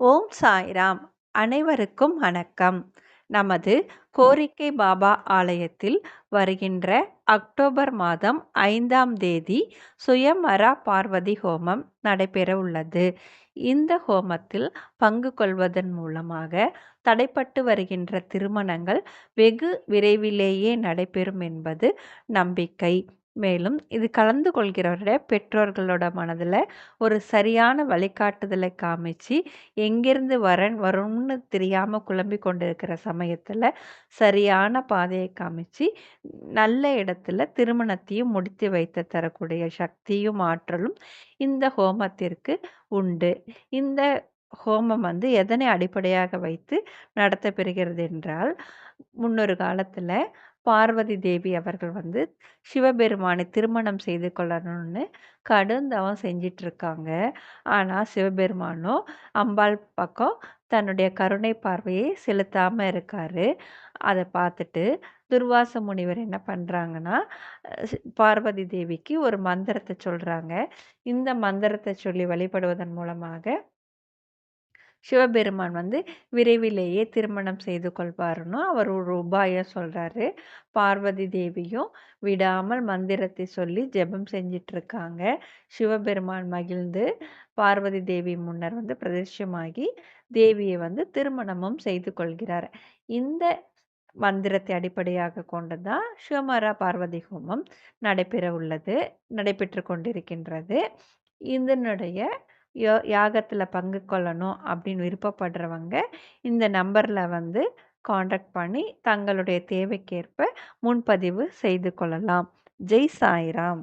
ஓம் சாய்ராம். அனைவருக்கும் வணக்கம். நமது கோரிக்கை பாபா ஆலயத்தில் வருகின்ற அக்டோபர் மாதம் ஐந்தாம் தேதி சுயமரா பார்வதி ஹோமம் நடைபெற உள்ளது. இந்த ஹோமத்தில் பங்கு கொள்வதன் மூலமாக தடைப்பட்டு வருகின்ற திருமணங்கள் வெகு விரைவிலேயே நடைபெறும் என்பது நம்பிக்கை. மேலும் இது கலந்து கொள்கிறவருடைய பெற்றோர்களோட மனதில் ஒரு சரியான வழிகாட்டுதலை காமிச்சு எங்கேருந்து வரன் வரும்னு தெரியாமல் குழம்பி கொண்டு இருக்கிற சமயத்தில் சரியான பாதையை காமிச்சு நல்ல இடத்துல திருமணத்தையும் முடித்து வைத்து தரக்கூடிய சக்தியும் ஆற்றலும் இந்த ஹோமத்திற்கு உண்டு. இந்த ஹோமம் வந்து எதனை அடிப்படையாக வைத்து நடத்தப்பெறுகிறது என்றால் முன்னொரு காலத்தில் பார்வதி தேவி அவர்கள் வந்து சிவபெருமானை திருமணம் செய்து கொள்ளணும்னு கடும் தவம் செஞ்சிட்ருக்காங்க. ஆனால் சிவபெருமானும் அம்பாள் பக்கம் தன்னுடைய கருணை பார்வையை செலுத்தாமல் இருக்காரு. அதை பார்த்துட்டு துர்வாச முனிவர் என்ன பண்ணுறாங்கன்னா பார்வதி தேவிக்கு ஒரு மந்திரத்தை சொல்கிறாங்க இந்த மந்திரத்தை சொல்லி வழிபடுவதன் மூலமாக சிவபெருமான் வந்து விரைவிலேயே திருமணம் செய்து கொள்வாருன்னு அவர் ஒரு உபாயம் சொல்கிறாரு பார்வதி தேவியும் விடாமல் மந்திரத்தை சொல்லி ஜெபம் செஞ்சிட்ருக்காங்க. சிவபெருமான் மகிழ்ந்து பார்வதி தேவி முன்னர் வந்து பிரதர்ஷமாகி தேவியை வந்து திருமணமும் செய்து கொள்கிறார். இந்த மந்திரத்தை அடிப்படையாக கொண்டு தான் சிவமரா பார்வதி ஹோமம் நடைபெற உள்ளது நடைபெற்று கொண்டிருக்கின்றது. இதனுடைய யோ யாகத்தில் பங்கு கொள்ளணும் அப்படின்னு விருப்பப்படுறவங்க இந்த நம்பரில் வந்து காண்டாக்ட் பண்ணி தங்களுடைய தேவைக்கேற்ப முன்பதிவு செய்து கொள்ளலாம். ஜெய் சாய்ராம்.